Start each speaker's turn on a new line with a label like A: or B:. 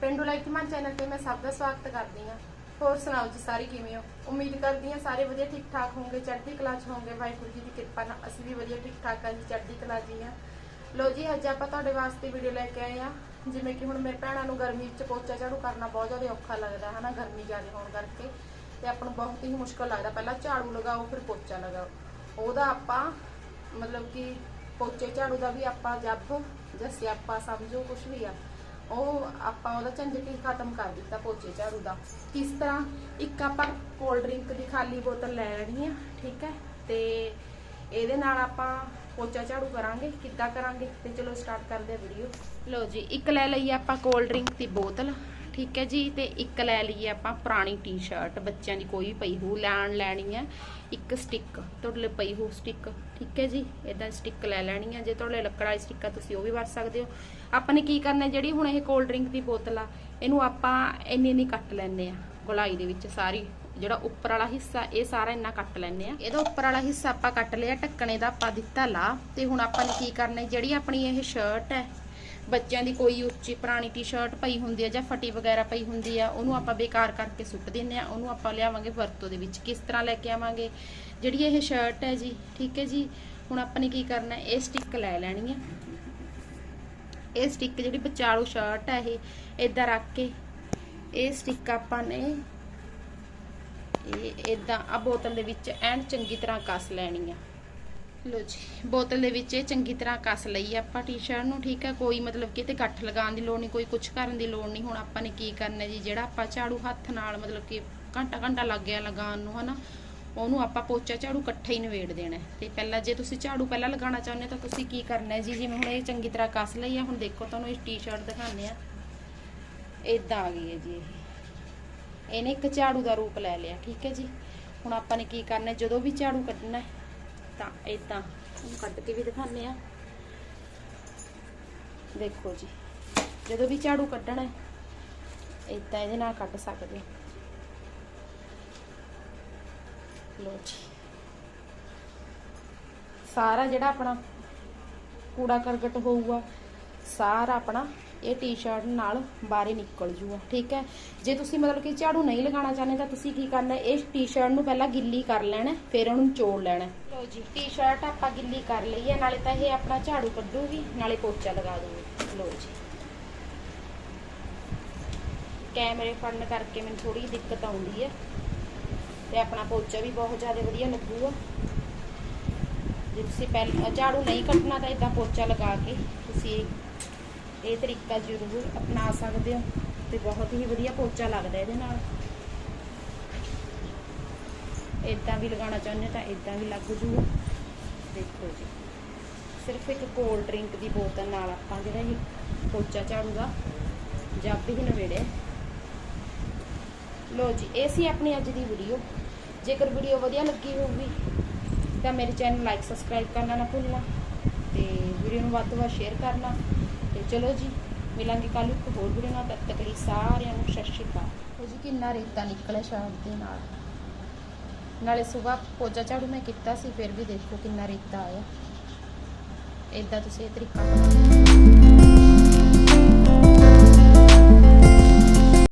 A: ਪਿੰਡੂ life ਮਾਨ channel ਤੇ ਮੈਂ ਸਭ ਦਾ ਸਵਾਗਤ ਕਰਦੀ ਹਾਂ। ਹੋਰ ਸੁਣਾਓ ਜੀ ਸਾਰੇ ਕਿਵੇਂ ਹੋ? ਉਮੀਦ ਕਰਦੀ ਹਾਂ ਸਾਰੇ ਵਧੀਆ ਠੀਕ ਠਾਕ ਹੋਵੋਗੇ ਚੜ੍ਹਦੀ ਕਲਾ 'ਚ ਹੋਵੋਗੇ ਵਾਹਿਗੁਰੂ ਜੀ ਦੀ ਕਿਰਪਾ ਨਾਲ ਅਸੀਂ ਵੀ ਵਧੀਆ ਠੀਕ ਠਾਕ ਹਾਂ ਜੀ, ਚੜ੍ਹਦੀ ਕਲਾ 'ਚ ਹਾਂ। ਲੋ ਜੀ, ਅੱਜ ਆਪਾਂ ਤੁਹਾਡੇ ਵਾਸਤੇ ਵੀਡੀਓ ਲੈ ਕੇ ਆਏ ਆ ਜਿਵੇਂ ਕਿ ਹੁਣ ਮੇਰੇ ਭੈਣਾਂ ਨੂੰ ਗਰਮੀ 'ਚ ਪੋਚਾ ਝਾੜੂ ਕਰਨਾ ਬਹੁਤ ਜ਼ਿਆਦਾ ਔਖਾ ਲੱਗਦਾ ਹੈ ਨਾ ਗਰਮੀ ਜ਼ਿਆਦਾ ਹੋਣ ਕਰਕੇ। ਤੇ ਆਪਾਂ ਨੂੰ ਬਹੁਤ ਹੀ ਮੁਸ਼ਕਲ ਲੱਗਦਾ। ਪਹਿਲਾਂ ਝਾੜੂ ਲਗਾਓ, ਫਿਰ ਪੋਚਾ ਲਗਾਓ। ਉਹਦਾ ਆਪਾਂ ਮਤਲਬ ਕਿ ਪੋਚੇ ਝਾੜੂ ਦਾ ਵੀ ਆਪਾਂ ਜੱਬ ਜਾਂ ਸਿਆਪਾ ਸਮਝੋ ਕੁਝ ਵੀ ਆ, ਉਹ ਆਪਾਂ ਉਹਦਾ ਝੰਜਟ ਹੀ ਖਤਮ ਕਰ ਦਿੱਤਾ ਪੋਚੇ ਝਾੜੂ ਦਾ। ਕਿਸ ਤਰ੍ਹਾਂ? ਇੱਕ ਆਪਾਂ ਕੋਲਡ ਡਰਿੰਕ ਦੀ ਖਾਲੀ ਬੋਤਲ ਲੈ ਲੈਣੀ ਆ, ਠੀਕ ਹੈ? ਤੇ ਇਹਦੇ ਨਾਲ ਆਪਾਂ ਪੋਚਾ ਝਾੜੂ ਕਰਾਂਗੇ। ਕਿੱਦਾਂ ਕਰਾਂਗੇ? ਤੇ ਚਲੋ ਸਟਾਰਟ ਕਰਦੇ ਆ ਵੀਡੀਓ ਲਓ ਜੀ, ਇੱਕ ਲੈ ਲਈ ਆਪਾਂ ਕੋਲਡ ਡਰਿੰਕ ਦੀ ਬੋਤਲ। ਠੀਕ ਹੈ ਜੀ, ਤੇ ਇੱਕ ਲੈ ਲਈਏ ਆਪਾਂ ਪੁਰਾਣੀ ਟੀ-ਸ਼ਰਟ ਬੱਚਿਆਂ ਦੀ ਕੋਈ ਪਈ ਹੋ ਲੈਣ ਲੈਣੀ ਹੈ ਇੱਕ ਸਟਿੱਕ ਤੁਹਾਡੇ ਲਈ ਪਈ ਹੋ ਸਟਿੱਕ ਠੀਕ ਹੈ ਜੀ ਇਦਾਂ ਸਟਿੱਕ ਲੈ ਲੈਣੀ ਹੈ, ਜੇ ਤੁਹਾਡੇ ਲਈ ਲੱਕੜ ਸਟਿੱਕ ਆ, ਤੁਸੀਂ ਉਹ ਵੀ ਵਰਤ ਸਕਦੇ ਹੋ। ਆਪਾਂ ਨੇ ਕੀ ਕਰਨਾ, ਜਿਹੜੀ ਹੁਣ ਇਹ ਕੋਲਡ ਡਰਿੰਕ ਦੀ ਬੋਤਲ ਆ, ਇਹਨੂੰ ਆਪਾਂ ਇੰਨੀ ਨਹੀਂ ਕੱਟ ਲੈਣੇ ਆ ਗੁਲਾਈ ਦੇ ਵਿੱਚ ਸਾਰੀ, ਜਿਹੜਾ ਉੱਪਰ ਵਾਲਾ ਹਿੱਸਾ, ਇਹ ਸਾਰਾ ਇੰਨਾ ਕੱਟ ਲੈਣੇ ਆ ਇਹਦਾ ਉੱਪਰ ਵਾਲਾ ਹਿੱਸਾ ਆਪਾਂ ਕੱਟ ਲਿਆ, ਢੱਕਣੇ ਦਾ ਆਪਾਂ ਦਿੱਤਾ ਲਾ ਤੇ ਹੁਣ ਆਪਾਂ ਨੇ ਕੀ ਕਰਨਾ, ਜਿਹੜੀ ਆਪਣੀ ਇਹ ਸ਼ਰਟ ਹੈ ਬੱਚਿਆਂ ਦੀ ਕੋਈ ਉੱਚੀ ਪੁਰਾਣੀ ਟੀ-ਸ਼ਰਟ ਪਈ ਹੁੰਦੀ ਹੈ ਜਾਂ ਫਟੀ ਵਗੈਰਾ ਪਈ ਹੁੰਦੀ ਆ, ਉਹਨੂੰ ਆਪਾਂ ਬੇਕਾਰ ਕਰਕੇ ਸੁੱਟ ਦਿੰਨੇ ਆ, ਉਹਨੂੰ ਆਪਾਂ ਲਿਆਵਾਂਗੇ ਵਰਤੋਂ ਦੇ ਵਿੱਚ। ਕਿਸ ਤਰ੍ਹਾਂ ਲੈ ਕੇ ਆਵਾਂਗੇ? ਜਿਹੜੀ ਇਹ ਸ਼ਰਟ ਹੈ ਜੀ, ਠੀਕ ਹੈ ਜੀ? ਹੁਣ ਆਪਾਂ ਨੇ ਕੀ ਕਰਨਾ, ਇਹ ਸਟਿੱਕ ਲੈ ਲੈਣੀ ਆ। ਇਹ ਸਟਿੱਕ ਜਿਹੜੀ ਵਿਚਾਲੂ ਸ਼ਰਟ ਹੈ ਇਹ ਇਦਾਂ ਰੱਖ ਕੇ, ਇਹ ਸਟਿੱਕ ਆਪਾਂ ਨੇ, ਇਹ ਇਦਾਂ ਆ ਬੋਤਲ ਦੇ ਵਿੱਚ ਐਨ ਚੰਗੀ ਤਰ੍ਹਾਂ ਕੱਸ ਲੈਣੀ ਆ। ਲੋ ਜੀ, ਬੋਤਲ ਦੇ ਵਿੱਚ ਇਹ ਚੰਗੀ ਤਰ੍ਹਾਂ ਕੱਸ ਲਈ ਆਪਾਂ ਟੀ-ਸ਼ਰਟ ਨੂੰ, ਠੀਕ ਹੈ ਕੋਈ ਮਤਲਬ ਕਿ ਤੇ ਗੱਠ ਲਗਾਉਣ ਦੀ ਲੋੜ ਨਹੀਂ, ਕੋਈ ਕੁਝ ਕਰਨ ਦੀ ਲੋੜ ਨਹੀਂ। ਹੁਣ ਆਪਾਂ ਨੇ ਕੀ ਕਰਨਾ ਜੀ, ਜਿਹੜਾ ਆਪਾਂ ਝਾੜੂ ਹੱਥ ਨਾਲ ਮਤਲਬ ਕਿ ਘੰਟਾ ਘੰਟਾ ਲੱਗ ਗਿਆ ਲਗਾਉਣ ਨੂੰ, ਹਨਾ? ਉਹਨੂੰ ਆਪਾਂ ਪੋਚਾ ਝਾੜੂ ਇਕੱਠਾ ਹੀ ਨਵੇੜ ਦੇਣਾ ਹੈ। ਤੇ ਪਹਿਲਾਂ ਜੇ ਤੁਸੀਂ ਝਾੜੂ ਪਹਿਲਾਂ ਲਗਾਉਣਾ ਚਾਹੁੰਦੇ ਹੋ, ਤਾਂ ਤੁਸੀਂ ਕੀ ਕਰਨਾ ਜੀ? ਜਿਵੇਂ ਹੁਣ ਇਹ ਚੰਗੀ ਤਰ੍ਹਾਂ ਕੱਸ ਲਈ ਆ, ਹੁਣ ਦੇਖੋ ਤੁਹਾਨੂੰ ਇਹ ਟੀ-ਸ਼ਰਟ ਦਿਖਾਉਂਦੇ ਆ। ਇਦਾਂ ਆ ਗਈ ਹੈ ਜੀ ਇਹਨੇ ਇੱਕ ਝਾੜੂ ਦਾ ਰੂਪ ਲੈ ਲਿਆ, ਠੀਕ ਹੈ ਜੀ? ਹੁਣ ਆਪਾਂ ਨੇ ਕੀ ਕਰਨਾ ਜਦੋਂ ਵੀ ਝਾੜੂ ਕੱਢਣਾ ਹੈ ਤਾਂ ਇਦਾਂ ਉਹਨੂੰ ਕੱਢ ਕੇ ਵੀ ਦਿਖਾਉਂਦੇ ਆ ਦੇਖੋ ਜੀ, ਜਦੋਂ ਵੀ ਝਾੜੂ ਕੱਢਣਾ ਹੈ ਇਦਾਂ ਇਹਦੇ ਨਾਲ ਕੱਢ ਸਕਦੇ ਲੋ ਜੀ। ਸਾਰਾ ਜਿਹੜਾ ਆਪਣਾ ਕੂੜਾ ਕਰਕਟ ਹੋਊਗਾ, ਸਾਰਾ ਆਪਣਾ ਇਹ ਟੀ-ਸ਼ਰਟ ਨਾਲ ਬਾਹਰੇ ਨਿਕਲ ਜੂਗਾ ਠੀਕ ਹੈ? ਜੇ ਤੁਸੀਂ ਮਤਲਬ ਕਿ ਝਾੜੂ ਨਹੀਂ ਲਗਾਉਣਾ ਚਾਹੁੰਦੇ ਤਾਂ ਤੁਸੀਂ ਕੀ ਕਰਨਾ ਹੈ, ਟੀ-ਸ਼ਰਟ ਨੂੰ ਪਹਿਲਾਂ ਗਿੱਲੀ ਕਰ ਲੈਣਾ ਫਿਰ ਉਹਨੂੰ ਨਿਚੋੜ ਲੈਣਾ। ਲਓ ਜੀ ਟੀ-ਸ਼ਰਟ ਆਪਾਂ ਗਿੱਲੀ ਕਰ ਲਈ ਹੈ ਨਾਲੇ ਤਾਂ ਇਹ ਆਪਣਾ ਝਾੜੂ ਕੱਢੂਗੀ ਨਾਲੇ ਪੋਚਾ ਲਗਾ ਦੂਗੀ। ਲਓ ਜੀ। ਕੈਮਰੇ ਫੜਨ ਕਰਕੇ ਮੈਨੂੰ ਥੋੜੀ ਦਿੱਕਤ ਆਉਂਦੀ ਹੈ ਤੇ ਆਪਣਾ ਪੋਚਾ ਵੀ ਬਹੁਤ ਜ਼ਿਆਦਾ ਵਧੀਆ ਲੱਗੂਗਾ। ਜੇ ਤੁਸੀਂ ਪਹਿਲਾਂ ਝਾੜੂ ਨਹੀਂ ਕੱਟਣਾ ਤਾਂ ਇਦਾਂ ਪੋਚਾ ਲਗਾ ਕੇ ਤੁਸੀਂ ਇਹ ਤਰੀਕਾ ਜ਼ਰੂਰ ਅਪਣਾ ਸਕਦੇ ਹੋ ਤੇ ਬਹੁਤ ਹੀ ਵਧੀਆ ਪੋਚਾ ਲੱਗਦਾ ਇਹਦੇ ਨਾਲ। ਇਦਾਂ ਵੀ ਲਗਾਉਣਾ ਚਾਹੁੰਦੇ ਤਾਂ ਇਦਾਂ ਵੀ ਲੱਗ ਜੂਗਾ ਦੇਖੋ ਜੀ, ਸਿਰਫ ਇੱਕ ਕੋਲਡ ਡਰਿੰਕ ਦੀ ਬੋਤਲ ਨਾਲ ਆਪਾਂ ਜਿਹੜਾ ਇਹ ਪੋਚਾ ਝਾੜੂ ਦਾ ਜੱਬ ਹੀ ਨਵੇੜਿਆ। ਲੋ ਜੀ, ਇਹ ਸੀ ਆਪਣੀ ਅੱਜ ਦੀ ਵੀਡੀਓ ਜੇਕਰ ਵੀਡੀਓ ਵਧੀਆ ਲੱਗੀ ਹੋਊਗੀ, ਤਾਂ ਮੇਰੇ ਚੈਨਲ ਲਾਈਕ ਸਬਸਕ੍ਰਾਈਬ ਕਰਨਾ ਨਾ ਭੁੱਲਣਾ ਤੇ ਵੀਡੀਓ ਨੂੰ ਵੱਧ ਤੋਂ ਵੱਧ ਸ਼ੇਅਰ ਕਰਨਾ। ਤੇ ਚਲੋ ਜੀ, ਮਿਲਾਂਗੇ ਕੱਲ ਇੱਕ ਹੋਰ ਵੀਡੀਓ ਨਾਲ, ਤਦ ਤੱਕ ਲਈ ਸਾਰਿਆਂ ਨੂੰ ਸਤਿ ਸ਼੍ਰੀ ਅਕਾਲ। ਉਹ ਜੀ ਕਿੰਨਾ ਰੇਤਾ ਨਿਕਲਿਆ ਸ਼ਾਮ ਦੇ ਨਾਲ। ਨਾਲੇ ਸਵੇਰ ਪੋਚਾ ਝਾੜੂ ਮੈਂ ਕੀਤਾ ਸੀ, ਫਿਰ ਵੀ ਦੇਖੋ ਕਿੰਨਾ ਰੇਤਾ ਆਇਆ। ਇਦਾਂ ਤੁਸੀਂ ਇਹ ਤਰੀਕਾ